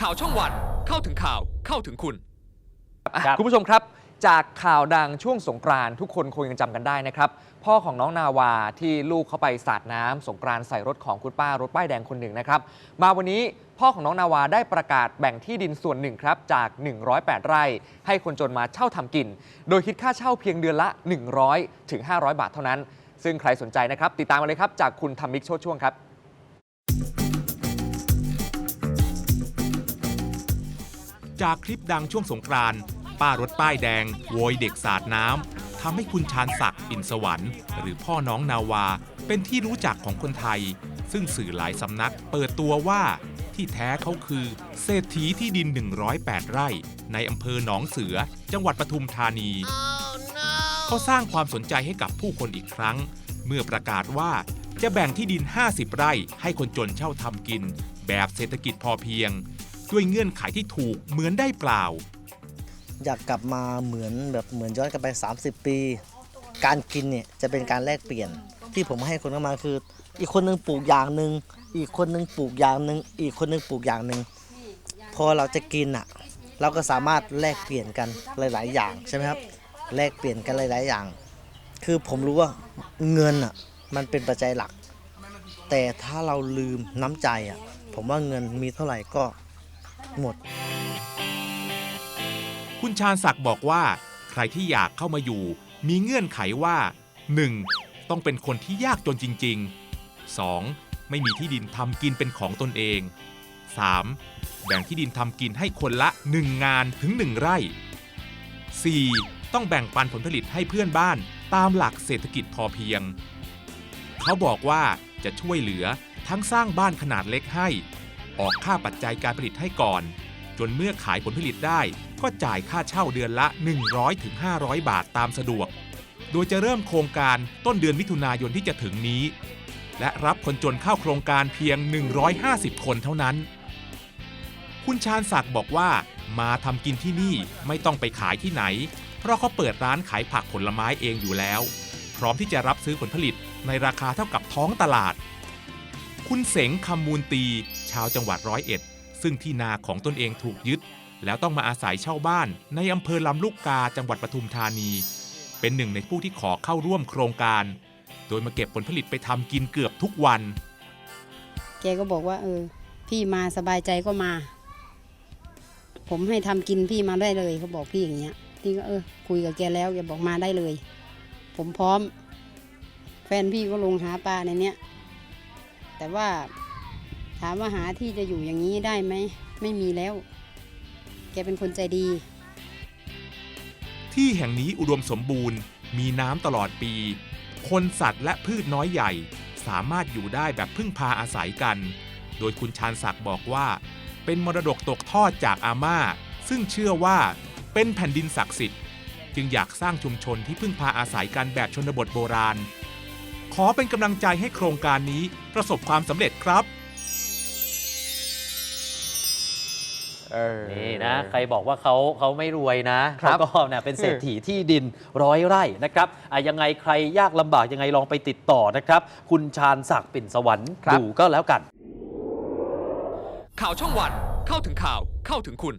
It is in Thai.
ข่าวช่องวันเข้าถึงข่าวเข้าถึงคุณอะครับ คุณผู้ชมครับ จากข่าวดังช่วงสงกรานต์ทุกคนคงยังจำกันได้นะครับ พ่อของน้องนาวาที่ลูกเข้าไปสาดน้ำสงกรานต์ใส่รถของคุณป้ารถป้ายแดงคนหนึ่งนะครับ มาวันนี้พ่อของน้องนาวาได้ประกาศแบ่งที่ดินส่วนหนึ่งครับจาก 108 ไร่ ให้คนจนมาเช่าทำกิน โดยคิดค่าเช่าเพียงเดือนละ 100ถึง500 บาทเท่านั้น ซึ่งใครสนใจนะครับ ติดตามมาเลยครับจากคุณธรรมิกโชติช่วงครับ จากคลิปดังช่วงสงกรานต์ป้ารถป้ายแดง โวยเด็กสาดน้ำทำให้คุณชาญศักดิ์อินสวรรค์หรือพ่อน้องนาวา เป็นที่รู้จักของคนไทย ซึ่งสื่อหลายสำนักเปิดตัวว่าที่แท้เขาคือ เศรษฐีที่ดิน 108 ไร่ ในอำเภอหนองเสือ จังหวัดปทุมธานีเขาสร้างความสนใจให้กับผู้คนอีกครั้ง เมื่อประกาศว่าจะแบ่งที่ดิน 50 ไร่ให้คนจนเช่าทำกิน แบบเศรษฐกิจพอเพียง ด้วยเงื่อนไขที่ถูกเหมือนได้เปล่า อยากกลับมาเหมือนแบบเหมือนย้อนกลับไป 30 ปี การกินเนี่ยจะเป็นการแลกเปลี่ยนที่ผมให้คนเข้ามาคือ อีกคนนึงปลูกอย่างหนึ่งอีกคนนึงปลูกอย่างหนึ่งอีกคนนึงปลูกอย่างหนึ่งพอเราจะกินอะ เราก็สามารถแลกเปลี่ยนกันหลาย ๆ อย่างใช่ไหมครับแลกเปลี่ยนกันหลาย ๆ อย่าง คือผมรู้ว่าเงินอะมันเป็นปัจจัยหลัก แต่ถ้าเราลืมน้ำใจอะผมว่าเงินมีเท่าไหร่ก็ หมด คุณชาญศักดิ์บอกว่า ใครที่อยากเข้ามาอยู่ มีเงื่อนไขว่า 1. ต้องเป็นคนที่ยากจนจริง ๆ 2. ไม่มีที่ดินทำกินเป็นของตนเอง 3. แบ่งที่ดินทำกินให้คนละ 1 งานถึง 1 ไร่ 4. ต้องแบ่งปันผลผลิตให้เพื่อนบ้านตามหลักเศรษฐกิจพอเพียง เขาบอกว่าจะช่วยเหลือทั้งสร้างบ้านขนาดเล็กให้ ออกค่าปัจจัยการผลิตให้ก่อน จนเมื่อขายผลผลิตได้ ก็จ่ายค่าเช่าเดือนละ 100-500 บาทตามสะดวก โดยจะเริ่มโครงการต้นเดือนมิถุนายนที่จะถึงนี้ และรับคนจนเข้าโครงการเพียง 150 คนเท่านั้น คุณชาญศักดิ์บอกว่ามาทำกินที่นี่ไม่ต้องไปขายที่ไหน เพราะเขาเปิดร้านขายผักผลไม้เองอยู่แล้ว พร้อมที่จะรับซื้อผลผลิตในราคาเท่ากับท้องตลาด คุณเสงคำมูลตี ชาวจังหวัดร้อยเอ็ด ซึ่งที่นาของตนเองถูกยึด แล้วต้องมาอาศัยเช่าบ้าน ในอำเภอลำลูกกาจังหวัดปทุมธานี เป็นหนึ่งในผู้ที่ขอเข้าร่วมโครงการ โดยมาเก็บผลผลิตไปทำกินเกือบทุกวัน แกก็บอกว่า เออ พี่มาสบายใจก็มา ผมให้ทำกินพี่มาได้เลยเขาบอกพี่อย่างเงี้ยพี่ก็เออคุยกับแกแล้วแกบอกมาได้เลย ผมพร้อม แฟนพี่ก็ลงหาปลาในเนี้ย แต่ว่าถามว่าหาที่จะอยู่อย่างนี้ได้ไหม ไม่มีแล้ว แกเป็นคนใจดี ที่แห่งนี้อุดมสมบูรณ์ มีน้ำตลอดปี คนสัตว์และพืชน้อยใหญ่ สามารถอยู่ได้แบบพึ่งพาอาศัยกัน โดยคุณชาญศักดิ์บอกว่า เป็นมรดกตกทอดจากอาม่า ซึ่งเชื่อว่าเป็นแผ่นดินศักดิ์สิทธิ์ จึงอยากสร้างชุมชนที่พึ่งพาอาศัยกันแบบชนบทโบราณ อเป็นกำลังใจให้โครงการนี้ประสบความสำเร็จครับ เออ นี่นะ ใครบอกว่าเขาเขาไม่รวยนะครัเขาบก็เนี่ยเป็นเศรษฐีที่ดินร้อยไร่นะครับอะยังไงใครยากลำบากยังไงลองไปติดต่อนะครับ คุณชาญศักดิ์ปิ่นสวรรค์ครับ ดูก็แล้วกัน ข่าวช่องวันเข้าถึงข่าวเข้าถึงคุณ